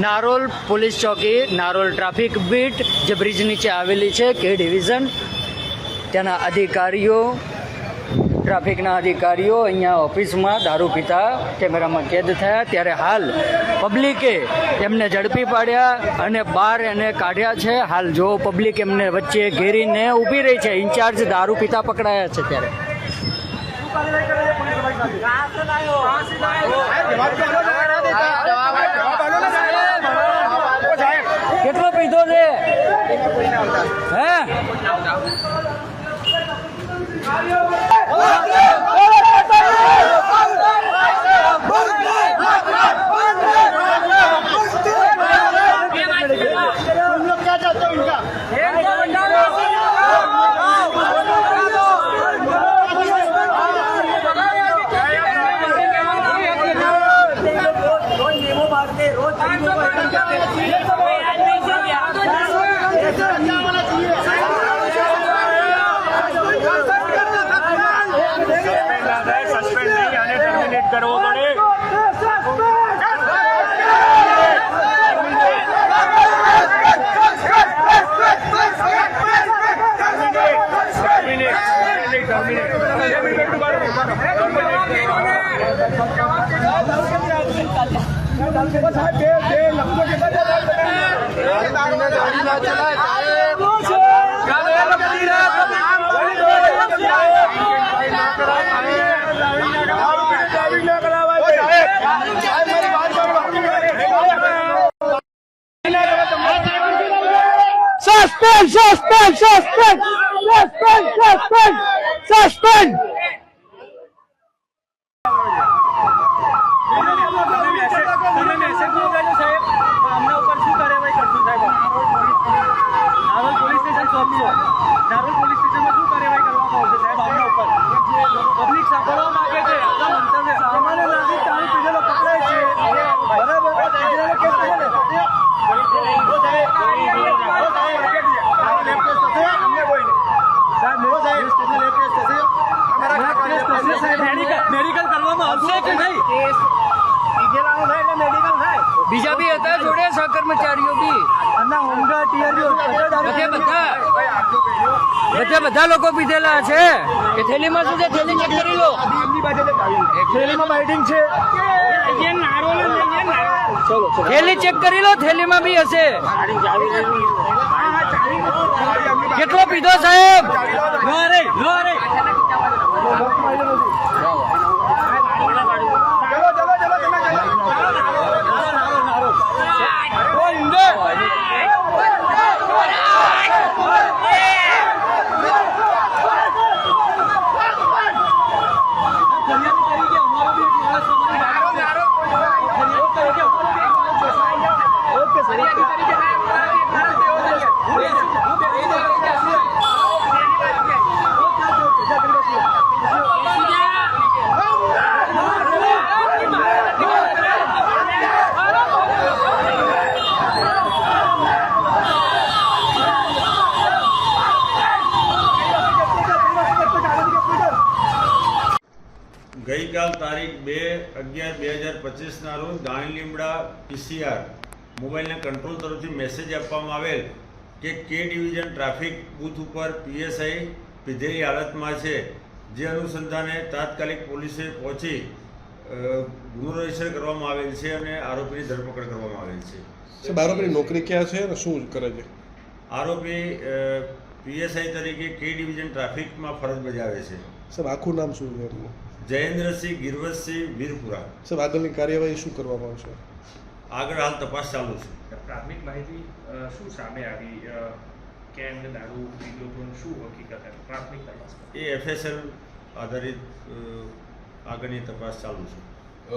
Narol police ચોકી, Narol traffic beat જે bridge નીચે આવેલી છે, કે ડિવિઝન. ત્યાંના અધિકારીઓ, ટ્રાફિકના અધિકારીઓ અહીંયા ઓફિસમાં દારૂ પીતા, કેમેરામાં કેદ થયા. ત્યારે હાલ પબ્લિકે એમને ઝડપી પાડ્યા અને બહાર એને કાઢ્યા છે. હાલ જો પબ્લિક એમને વચ્ચે ઘેરીને ઊભી રહી છે, ઇન્ચાર્જ દારૂ પીતા પકડાયા છે ત્યારે. કેટલો પીધો છે સસ્પેન્ડ નહીં આને ટર્મિનેટ કરવો પડે ટર્મિનેટ ટર્મિનેટ બે લખો કે રહો. Suspend! Suspend! Suspend! Suspend! Suspend! Suspend! જોડે સહકર્મચારીઓ બી બધે બધા બધે બધા. લોકો પીધેલા છે. કે થેલીમાં શું છે? થેલી ચેક કરી લો. થેલીમાં બાઇટિંગ છે. થેલી ચેક કરી લો થેલીમાં બી હશે. કેટલો પીધો સાહેબ લો રે લો રે ગઈકાલ તારીખ બે અગિયાર બે હજાર પચીસના રોજ દાણી લીમડા પીસીઆર મોબાઈલના કંટ્રોલ તરફથી મેસેજ આપવામાં આવેલ કે કે ડિવિઝન ટ્રાફિક બૂથ ઉપર પીએસઆઈ પીધેલી હાલતમાં છે. જે અનુસંધાને તાત્કાલિક પોલીસે પહોંચી ગુનો રજિસ્ટર કરવામાં આવેલ છે અને આરોપીની ધરપકડ કરવામાં આવેલ છે. સાહેબ આરોપીની નોકરી ક્યાં છે અને શું કરે છે? આરોપી પીએસઆઈ તરીકે કે ડિવિઝન ટ્રાફિકમાં ફરજ બજાવે છે. સાહેબ આખું નામ શું છે જયેન્દ્રસિંહ ગિરવતસિંહ વીરપુરા. સાહેબ આગળની કાર્યવાહી શું કરવામાં આવશે? આગળ હાલ તપાસ ચાલુ છે. પ્રાથમિક માહિતી શું સામે આવી? કેમ કે એમને દારૂ પીધો તો શું હકીકત હતી? પ્રાથમિક તપાસ એ એફએસએલ આધારિત આગળની તપાસ ચાલુ છે.